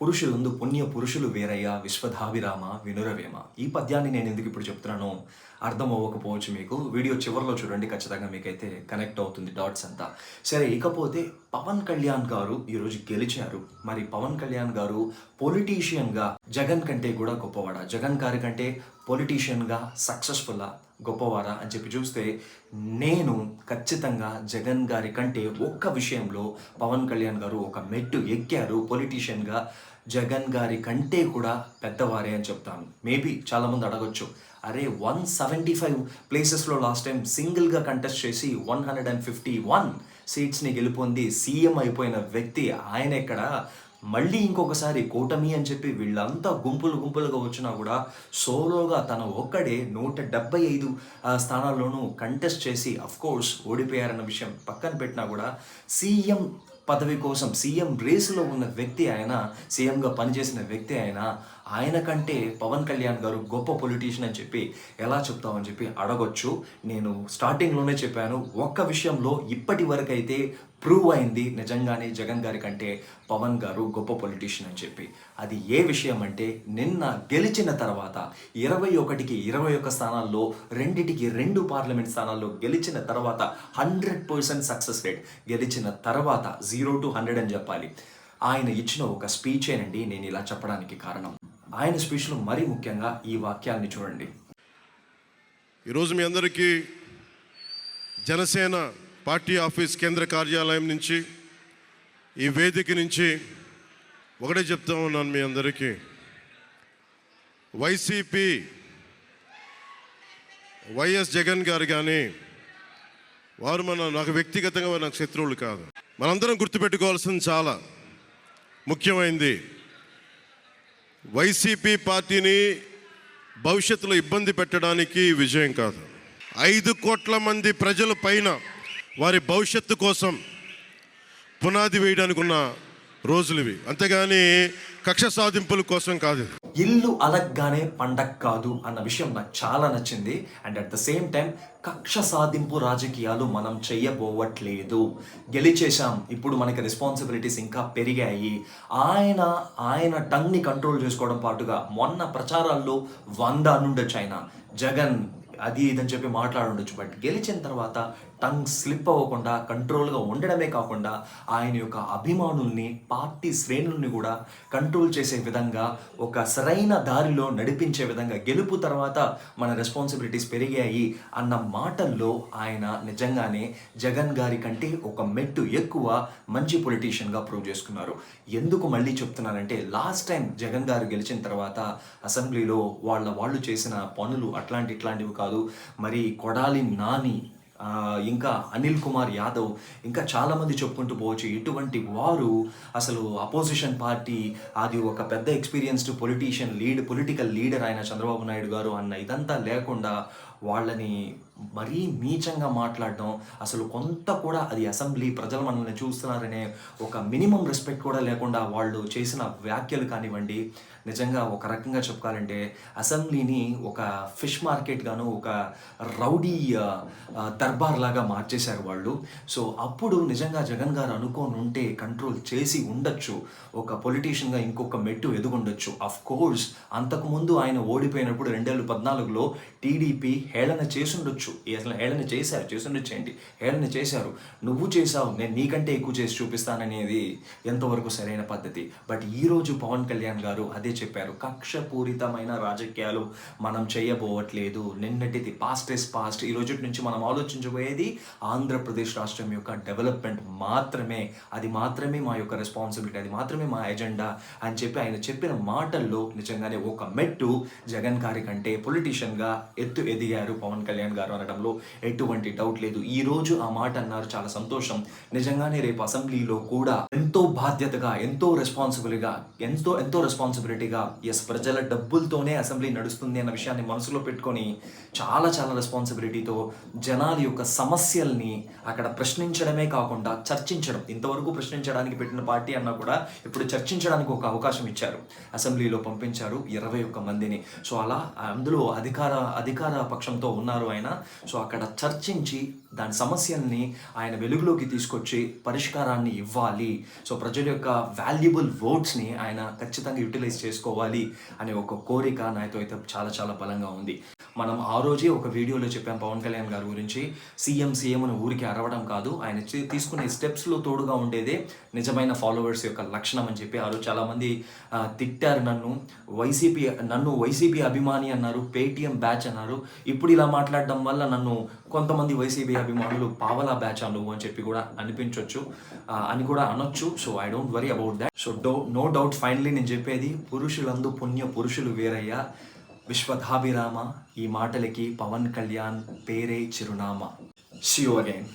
పురుషులందు పుణ్య పురుషులు వేరయ్య విశ్వధావిరామ వినురవేమ. ఈ పద్యాన్ని నేను ఎందుకు ఇప్పుడు చెప్తున్నానో అర్థం అవ్వకపోవచ్చు మీకు. వీడియో చివరిలో చూడండి ఖచ్చితంగా మీకైతే కనెక్ట్ అవుతుంది డాట్స్ అంతా. సరే ఇకపోతే పవన్ కళ్యాణ్ గారు ఈరోజు గెలిచారు. మరి పవన్ కళ్యాణ్ గారు పొలిటీషియన్గా జగన్ కంటే కూడా గొప్పవాడా? జగన్ గారి కంటే పొలిటీషియన్గా సక్సెస్ఫుల్లా? గొప్పవారా అని చెప్పి చూస్తే నేను ఖచ్చితంగా జగన్ గారి కంటే ఒక్క విషయంలో పవన్ కళ్యాణ్ గారు ఒక మెట్టు ఎక్కారు పొలిటీషియన్గా జగన్ గారి కంటే కూడా పెద్దవారే అని చెప్తాను. మేబీ చాలామంది అడగొచ్చు. అరే వన్ సెవెంటీ ఫైవ్ ప్లేసెస్లో లాస్ట్ టైం సింగిల్గా కంటెస్ట్ చేసి one hundred and fifty one సీట్స్ని గెలుపొంది సీఎం అయిపోయిన వ్యక్తి ఆయన ఎక్కడ? మళ్ళీ ఇంకొకసారి కూటమి అని చెప్పి వీళ్ళంతా గుంపులు గుంపులుగా వచ్చినా కూడా సోలోగా తన ఒక్కడే నూట డెబ్బై ఐదు స్థానాల్లోనూ కంటెస్ట్ చేసి కోర్స్ ఓడిపోయారన్న విషయం పక్కన పెట్టినా కూడా సీఎం పదవి కోసం సీఎం రేసులో ఉన్న వ్యక్తి ఆయన సీఎంగా పనిచేసిన వ్యక్తి ఆయన ఆయన కంటే పవన్ కళ్యాణ్ గారు గొప్ప పొలిటీషియన్ అని చెప్పి ఎలా చెప్తామని చెప్పి అడగొచ్చు. నేను స్టార్టింగ్లోనే చెప్పాను. ఒక్క విషయంలో ఇప్పటి వరకు అయితే ప్రూవ్ అయింది నిజంగానే జగన్ గారి కంటే పవన్ గారు గొప్ప పొలిటీషియన్ అని చెప్పి. అది ఏ విషయం అంటే నిన్న గెలిచిన తర్వాత ఇరవై ఒకటికి ఇరవై ఒక్క స్థానాల్లో రెండిటికి రెండు పార్లమెంట్ స్థానాల్లో గెలిచిన తర్వాత హండ్రెడ్ పర్సెంట్ సక్సెస్ రేట్ గెలిచిన తర్వాత జీరో టు హండ్రెడ్ అని చెప్పాలి. ఆయన ఇచ్చిన ఒక స్పీచేనండి నేను ఇలా చెప్పడానికి కారణం. ఆయన స్పీచ్లో మరీ ముఖ్యంగా ఈ వాక్యాన్ని చూడండి. ఈరోజు మీ అందరికీ జనసేన పార్టీ ఆఫీస్ కేంద్ర కార్యాలయం నుంచి ఈ వేదిక నుంచి ఒకటే చెప్తా ఉన్నాను మీ అందరికీ. వైసీపీ వైఎస్ జగన్ గారు కానీ వారు మన నాకు వ్యక్తిగతంగా నాకు శత్రువులు కాదు. మనందరం గుర్తుపెట్టుకోవాల్సింది చాలా ముఖ్యమైంది. వైసీపీ పార్టీని భవిష్యత్తులో ఇబ్బంది పెట్టడానికి విజయం కాదు. ఐదు కోట్ల మంది ప్రజల పైన వారి భవిష్యత్తు కోసం పునాది వేయడానికి ఉన్న రోజులు ఇవి. అంతేగాని కక్ష సాధింపుల కోసం కాదు ఇల్లు అలగ్గానే పండగ కాదు అన్న విషయం నాకు చాలా నచ్చింది. And at the same time కక్ష సాధింపు రాజకీయాలు మనం చెయ్యబోవట్లేదు గెలిచేశాం. ఇప్పుడు మనకి రెస్పాన్సిబిలిటీస్ ఇంకా పెరిగాయి. ఆయన ఆయన టంగ్ని కంట్రోల్ చేసుకోవడం పాటుగా మొన్న ప్రచారాల్లో వంద నుండొచ్చు ఆయన. జగన్ అది ఇదని చెప్పి మాట్లాడుండొచ్చు. బట్ గెలిచిన తర్వాత టంగ్ స్లిప్ అవ్వకుండా కంట్రోల్గా ఉండడమే కాకుండా ఆయన యొక్క అభిమానుల్ని పార్టీ శ్రేణుల్ని కూడా కంట్రోల్ చేసే విధంగా ఒక సరైన దారిలో నడిపించే విధంగా గెలుపు తర్వాత మన రెస్పాన్సిబిలిటీస్ పెరిగాయి అన్న మాటల్లో ఆయన నిజంగానే జగన్ గారి కంటే ఒక మెట్టు ఎక్కువ మంచి పొలిటీషియన్గా ప్రూవ్ చేసుకున్నారు. ఎందుకు మళ్ళీ చెప్తున్నానంటే లాస్ట్ టైం జగన్ గారు గెలిచిన తర్వాత అసెంబ్లీలో వాళ్ళ వాళ్ళు చేసిన పనులు అట్లాంటి ఇట్లాంటివి కాదు. మరి కొడాలి నాని ఇంకా అనిల్ కుమార్ యాదవ్ ఇంకా చాలామంది చెప్పుకుంటూ పోవచ్చు. ఇటువంటి వారు అసలు అపోజిషన్ పార్టీ అది ఒక పెద్ద experienced politician lead political leader ఆయన చంద్రబాబు నాయుడు గారు అన్న ఇదంతా లేకుండా వాళ్ళని మరీ నీచంగా మాట్లాడడం అసలు కొంత కూడా అది అసెంబ్లీ ప్రజలు మనల్ని చూస్తున్నారనే ఒక మినిమం రెస్పెక్ట్ కూడా లేకుండా వాళ్ళు చేసిన వ్యాఖ్యలు కానివ్వండి నిజంగా ఒక రకంగా చెప్పుకోవాలంటే అసెంబ్లీని ఒక ఫిష్ మార్కెట్గాను ఒక రౌడీ దర్బార్ లాగా మార్చేశారు వాళ్ళు. సో అప్పుడు నిజంగా జగన్ గారు అనుకోని ఉంటే కంట్రోల్ చేసి ఉండొచ్చు. ఒక పొలిటీషియన్గా ఇంకొక మెట్టు ఎదుగుండొచ్చు. అఫ్ కోర్స్ అంతకుముందు ఆయన ఓడిపోయినప్పుడు రెండేళ్ళు పద్నాలుగులో టీడీపీ హేళన చేసుండొచ్చు. అసలు హేళన చేశారు చేసుండొచ్చు ఏంటి? హేళన చేశారు. నువ్వు చేసావు నేను నీకంటే ఎక్కువ చేసి చూపిస్తాననేది ఎంతవరకు సరైన పద్ధతి? బట్ ఈరోజు పవన్ కళ్యాణ్ గారు అదే చెప్పారు. కక్షపూరితమైన రాజకీయాలు మనం చేయబోవట్లేదు. నిన్నటిది పాస్ట్ ఇస్ పాస్ట్ ఈ రోజు నుంచి మనం ఆలోచించబోయేది ఆంధ్రప్రదేశ్ రాష్ట్రం యొక్క డెవలప్మెంట్ మాత్రమే. అది మాత్రమే మా యొక్క రెస్పాన్సిబిలిటీ అది మాత్రమే మా ఎజెండా అని చెప్పి ఆయన చెప్పిన మాటల్లో నిజంగానే ఒక మెట్టు జగన్ గారి కంటే పొలిటీషియన్గా ఎత్తు ఎదిగారు పవన్ కళ్యాణ్ గారు అనడంలో ఎటువంటి డౌట్ లేదు. ఈ రోజు ఆ మాట అన్నారు. చాలా సంతోషం. నిజంగానే రేపు అసెంబ్లీలో కూడా ఎంతో బాధ్యతగా ఎంతో రెస్పాన్సిబుల్గా ఎంతో ఎంతో రెస్పాన్సిబిలిటీ రెస్పాన్సిబిలిటీగా ఎస్ ప్రజల డబ్బులతోనే అసెంబ్లీ నడుస్తుంది అన్న విషయాన్ని మనసులో పెట్టుకొని చాలా చాలా రెస్పాన్సిబిలిటీతో జనాల యొక్క సమస్యల్ని అక్కడ ప్రశ్నించడమే కాకుండా చర్చించడం. ఇంతవరకు ప్రశ్నించడానికి పెట్టిన పార్టీ అన్నా కూడా ఇప్పుడు చర్చించడానికి ఒక అవకాశం ఇచ్చారు. అసెంబ్లీలో పంపించారు ఇరవై ఒక్క మందిని. సో అలా అందులో అధికార అధికార పక్షంతో ఉన్నారు ఆయన. సో అక్కడ చర్చించి దాని సమస్యల్ని ఆయన వెలుగులోకి తీసుకొచ్చి పరిష్కారాన్ని ఇవ్వాలి. సో ప్రజల యొక్క వాల్యుబుల్ ఓట్స్ని ఆయన ఖచ్చితంగా యూటిలైజ్ చేసుకోవాలి అనే ఒక కోరిక నాతో అయితే చాలా చాలా బలంగా ఉంది. మనం ఆ రోజే ఒక వీడియోలో చెప్పాం పవన్ కళ్యాణ్ గారి గురించి. సీఎం సీఎం అని ఊరికి అరవడం కాదు. ఆయన తీసుకునే స్టెప్స్లో తోడుగా ఉండేదే నిజమైన ఫాలోవర్స్ యొక్క లక్షణం అని చెప్పి ఆ రోజు చాలామంది తిట్టారు నన్ను. వైసీపీ నన్ను వైసీపీ అభిమాని అన్నారు పేటిఎం బ్యాచ్ అన్నారు. ఇప్పుడు ఇలా మాట్లాడడం వల్ల నన్ను కొంతమంది వైసీపీ అభిమానులు పావలా బ్యాచ్ అను అని చెప్పి కూడా అనిపించవచ్చు అని కూడా అనొచ్చు. So I don't worry about that so do no doubt finally నేను చెప్పేది పురుషులందు పుణ్య పురుషులు వేరయ్యా. విశ్వధాభిరామ ఈ మాటలకి పవన్ కళ్యాణ్ పేరే చిరునామా. Xiao again